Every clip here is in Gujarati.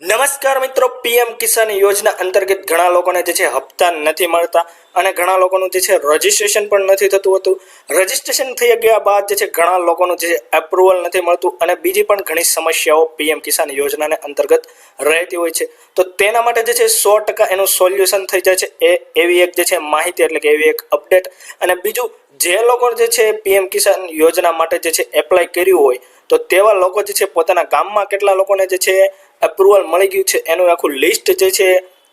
નમસ્કાર મિત્રો પીએમ કિસાન યોજના અંતર્ગત ઘણા લોકોને જે છે હપ્તા નથી મળતા અને ઘણા લોકોનું જે છે રજિસ્ટ્રેશન પણ નથી થતું હતું રજિસ્ટ્રેશન થઈ ગયા બાદ જે છે ઘણા લોકોનું જે છે એપ્રુવલ નથી મળતું અને બીજી પણ ઘણી સમસ્યાઓ પીએમ કિસાન યોજનાને અંતર્ગત રહેતી હોય છે તો તેના માટે જે છે સો ટકા એનું સોલ્યુશન થઈ જાય છે એ એવી એક જે છે માહિતી એટલે કે એવી એક અપડેટ અને બીજું જે લોકો જે છે પીએમ કિસાન યોજના માટે જે છે એપ્લાય કર્યું હોય તો તેવા લોકો જે છે પોતાના ગામમાં કેટલા લોકોને જે છે એપ્રુવલ મળી ગયું છે એનું આખું લિસ્ટ જે છે,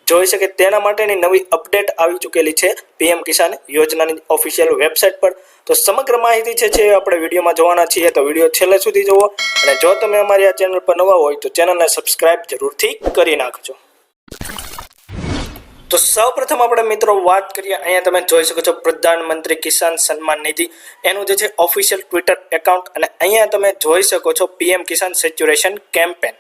જોઈ શકે તેના માટેની નવી અપડેટ આવી ચૂકેલી છે પીએમ કિસાન યોજનાની ઓફિશિયલ વેબસાઇટ પર. તો સમગ્ર માહિતી છે જે આપણે વિડીયોમાં જોવાના છીએ. તો વીડિયો છેલ્લે સુધી જુઓ અને જો તમે અમારી આ ચેનલ પર નવા હોય, તો ચેનલને સબસ્ક્રાઇબ જરૂરથી કરી નાખજો. તો સૌપ્રથમ આપણે મિત્રો વાત કરીએ. અહીંયા તમે જોઈ શકો છો પ્રધાનમંત્રી કિસાન સન્માન નિધિ. એનું જે છે ઓફિશિયલ ટ્વિટર એકાઉન્ટ અને અહીંયા તમે જોઈ શકો છો પીએમ કિસાન સેચ્યુરેશન કેમ્પેન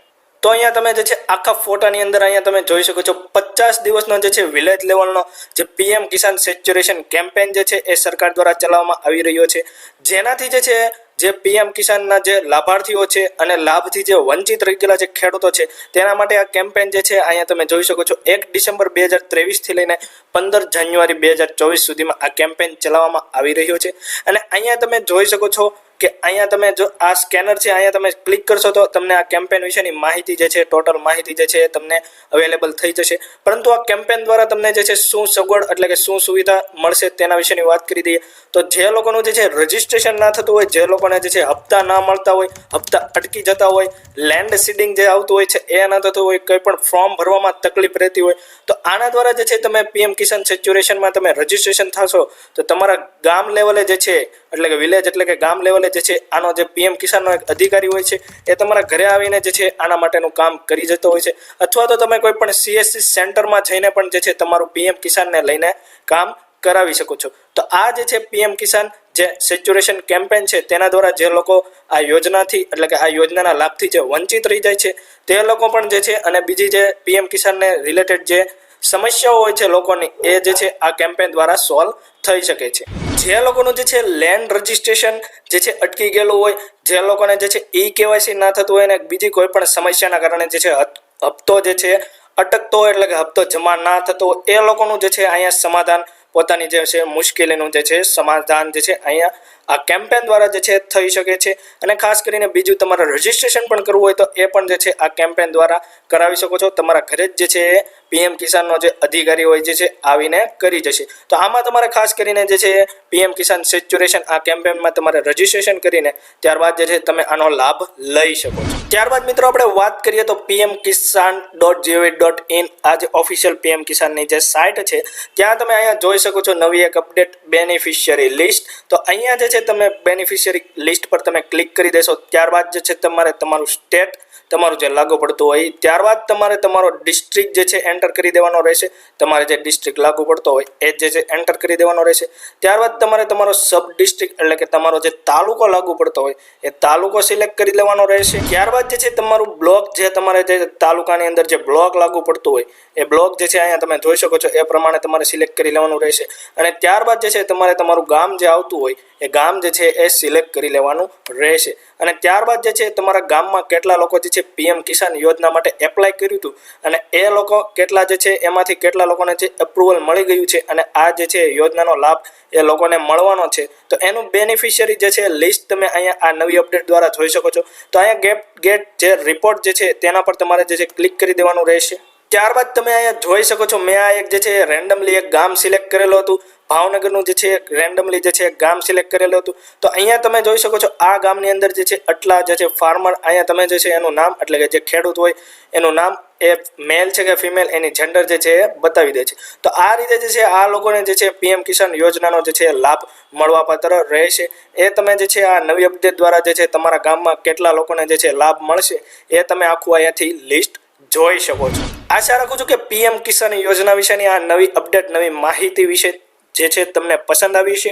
તો અહીંયા તમે જે છે આખા ફોટાની અંદર અહીંયા તમે જોઈ શકો છો, પચાસ દિવસનો જે છે વિલેજ લેવલનો જે પીએમ કિસાન સેચ્યુરેશન કેમ્પેન જે છે એ સરકાર દ્વારા ચલાવવામાં આવી રહ્યો છે. જેનાથી જે છે જે પીએમ કિસાનના જે લાભાર્થીઓ છે અને લાભથી જે વંચિત રહી ગયેલા જે ખેડૂતો છે, તેના માટે આ કેમ્પેન જે છે અહીંયા તમે જોઈ શકો છો, એક ડિસેમ્બર બે હજાર ત્રેવીસથી લઈને પંદર જાન્યુઆરી બે હજાર ચોવીસ સુધીમાં આ કેમ્પેન ચલાવવામાં આવી રહ્યો છે. અને અહીંયા તમે જોઈ શકો છો કે અહીંયા તમે જો આ સ્કેનર છે, અહીંયા તમે ક્લિક કરશો તો તમને આ કેમ્પેન વિશેની માહિતી જે છે, ટોટલ માહિતી જે છે એ તમને અવેલેબલ થઈ જશે. પરંતુ આ કેમ્પેન દ્વારા તમને જે છે, શું સગવડ એટલે કે શું સુવિધા મળશે તેના વિશેની વાત કરી દઈએ. તો જે લોકોનું જે છે રજિસ્ટ્રેશન ના થતું હોય, જે લોકોને જે છે, હપ્તા ના મળતા હોય, હપ્તા અટકી જતા હોય લેન્ડ સીડિંગ જે આવતું હોય છે, એ ના થતું હોય, કંઈ પણ ફોર્મ ભરવામાં તકલીફ રહેતી હોય, તો આના દ્વારા જે છે, તમે પીએમ કિસાન સેચ્યુરેશનમાં તમે રજિસ્ટ્રેશન થશો, તો તમારા ગામ લેવલે જે છે, એટલે કે વિલેજ એટલે કે ગામ લેવલે જે છે આનો જે પીએમ કિસાનનો એક અધિકારી હોય છે, એ તમારા ઘરે આવીને જે છે આના માટેનું કામ કરી જતો હોય છે. અથવા તો તમે કોઈ પણ સીએસસી સેન્ટરમાં જઈને પણ જે છે તમારું પીએમ કિસાનને લઈને કામ કરાવી શકો છો. તો આ જે છે પીએમ કિસાન જે સેચ્યુરેશન કેમ્પેન છે, તેના દ્વારા જે લોકો આ યોજનાથી, એટલે કે આ યોજનાના લાભથી જે વંચિત રહી જાય છે, તે લોકો પણ જે છે અને બીજી જે પીએમ કિસાનને રિલેટેડ જે સમસ્યાઓ હોય છે લોકોની, એ જે છે આ કેમ્પેન દ્વારા સોલ્વ થઈ શકે છે. જે લોકોનું જે છે લેન્ડ રજિસ્ટ્રેશન જે છે અટકી ગયેલું હોય, જે લોકોને જે છે ઈ કેવાયસી ના થતું હોય અને બીજી કોઈ પણ સમસ્યાના કારણે જે છે હપ્તો જે છે અટકતો હોય એટલે કે હપ્તો જમા ના થતો એ લોકોનું જે છે અહીંયા સમાધાન પોતાની જે છે મુશ્કેલીનું જે છે સમાધાન જે છે અહીંયા આ કેમ્પેન દ્વારા જે છે થઈ શકે છે. અને ખાસ કરીને બીજું તમારે રજિસ્ટ્રેશન પણ કરવું હોય તો એ પણ જે છે આ કેમ્પેન દ્વારા કરાવી શકો છો. તમારા ઘરે જ જે છે પીએમ કિસાનનો જે અધિકારી હોય જે છે આવીને કરી જશે. તો આમાં તમારે ખાસ કરીને જે છે પીએમ કિસાન સેચ્યુરેશન આ કેમ્પેનમાં તમારે રજિસ્ટ્રેશન કરીને ત્યારબાદ જે છે તમે આનો લાભ લઈ શકો છો. ત્યારબાદ મિત્રો આપણે વાત કરીએ તો PM Kisan dot GOV dot in આ જે ઓફિશિયલ પીએમ કિસાનની જે સાઇટ છે, ત્યાં તમે અહીંયા જોઈ શકો છો નવી એક અપડેટ બેનિફિશિયરી લિસ્ટ તો અહીંયા જે છે, તમે બેનિફિશિયરી લિસ્ટ પર તમે ક્લિક કરી દેશો. ત્યારબાદ જે છે, તમારે તમારું સ્ટેટ તમારું જે લાગુ પડતું હોય ત્યારબાદ તમારે તમારો ડિસ્ટ્રિક્ટ જે છે એન્ટર કરી દેવાનો રહેશે. તમારે જે ડિસ્ટ્રિક્ટ લાગુ પડતો હોય એ જે છે એન્ટર કરી દેવાનો રહેશે. ત્યારબાદ તમારે તમારો સબ ડિસ્ટ્રિક્ટ એટલે કે તમારો જે તાલુકો લાગુ પડતો હોય એ તાલુકો સિલેક્ટ કરી લેવાનો રહેશે. ત્યારબાદ જે છે તમારું બ્લોક જે તમારે જે તાલુકાની અંદર જે બ્લોક લાગુ પડતું હોય એ બ્લોક જે છે અહીંયા તમે જોઈ શકો છો એ પ્રમાણે તમારે સિલેક્ટ કરી લેવાનું રહેશે. અને ત્યારબાદ જે છે તમારે તમારું ગામ જે આવતું હોય એ ગામ જે છે એ સિલેક્ટ કરી લેવાનું રહેશે. અને ત્યારબાદ જે છે, તમારા ગામમાં કેટલા લોકો જે છે, પીએમ કિસાન યોજના માટે એપ્લાય કર્યું હતું અને એ લોકો કેટલા જે છે, એમાંથી કેટલા લોકોને જે એપ્રુવલ મળી ગયું છે અને આ જે છે, યોજનાનો લાભ એ લોકોને મળવાનો છે. તો એનું બેનિફિશિયરી જે છે લિસ્ટ તમે અહીંયા આ નવી અપડેટ દ્વારા જોઈ શકો છો. તો અહીંયા ગેટ ગેટ જે રિપોર્ટ જે છે, તેના પર તમારે જે છે ક્લિક કરી દેવાનું રહેશે. ત્યારબાદ તમે અહીંયા જોઈ શકો છો મેં આ એક જે છે રેન્ડમલી એક ગામ સિલેક્ટ કરેલું હતું ભાવનગરનું જે છે રેન્ડમલી જે છે એક ગામ સિલેક્ટ કરેલું હતું તો અહીંયા તમે જોઈ શકો છો આ ગામની અંદર જે છે આટલા જે છે ફાર્મર અહીંયા તમે જે છે એનું નામ એટલે કે જે ખેડૂત હોય એનું નામ એ મેલ છે કે ફિમેલ એની જેન્ડર જે છે એ બતાવી દે છે તો આ રીતે જે છે આ લોકોને જે છે પીએમ કિસાન યોજનાનો જે છે લાભ મળવાપાત્ર રહેશે એ તમે જે છે આ નવી અપડેટ દ્વારા જે છે તમારા ગામમાં કેટલા લોકોને જે છે લાભ મળશે એ તમે આખું અહીંયાથી લિસ્ટ જોઈ શકો છો. આશા રાખું છું કે પીએમ કિસાન યોજના વિશેની આ નવી અપડેટ, નવી માહિતી વિશે જે છે તમને પસંદ આવી છે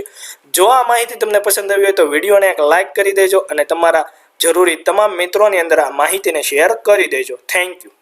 જો આ માહિતી તમને પસંદ આવી હોય તો વિડીયોને એક લાઇક કરી દેજો અને તમારા જરૂરી તમામ મિત્રોની અંદર આ માહિતીને શેર કરી દેજો. Thank you.